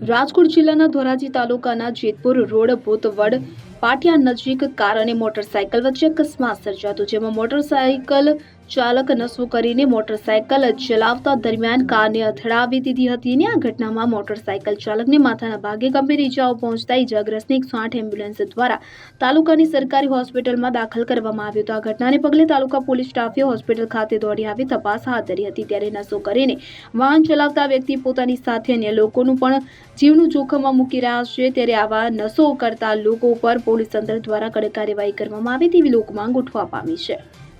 રાજકોટ જિલ્લાના ધોરાજી તાલુકાના જેતપુર રોડ ભૂતવડ પાટિયા નજીક કાર અને મોટરસાયકલ વચ્ચે અકસ્માત સર્જાતો જેમાં મોટરસાયકલ ચાલક નશો કરીને મોટરસાયકલ ચલાવતા દરમિયાન કારને અથડાવી દીધી હતી અને આ ઘટનામાં મોટરસાયકલ ચાલકને માથાના ભાગે ગંભીર ઇજાઓ પહોંચતા ઇજાગ્રસ્તને એકસો આઠ એમ્બ્યુલન્સ દ્વારા તાલુકાની સરકારી હોસ્પિટલમાં દાખલ કરવામાં આવ્યો હતો. આ ઘટનાને પગલે તાલુકા પોલીસ સ્ટાફે હોસ્પિટલ ખાતે દોડી આવી તપાસ હાથ ધરી હતી. ત્યારે નશો કરીને વાહન ચલાવતા વ્યક્તિ પોતાની સાથે અન્ય લોકોનું પણ જીવનું જોખમમાં મૂકી રહ્યા છે. ત્યારે આવા નશો કરતા લોકો ઉપર પોલીસ તંત્ર દ્વારા કડક કાર્યવાહી કરવામાં આવે તેવી લોકમાંગ ઉઠવા પામી છે.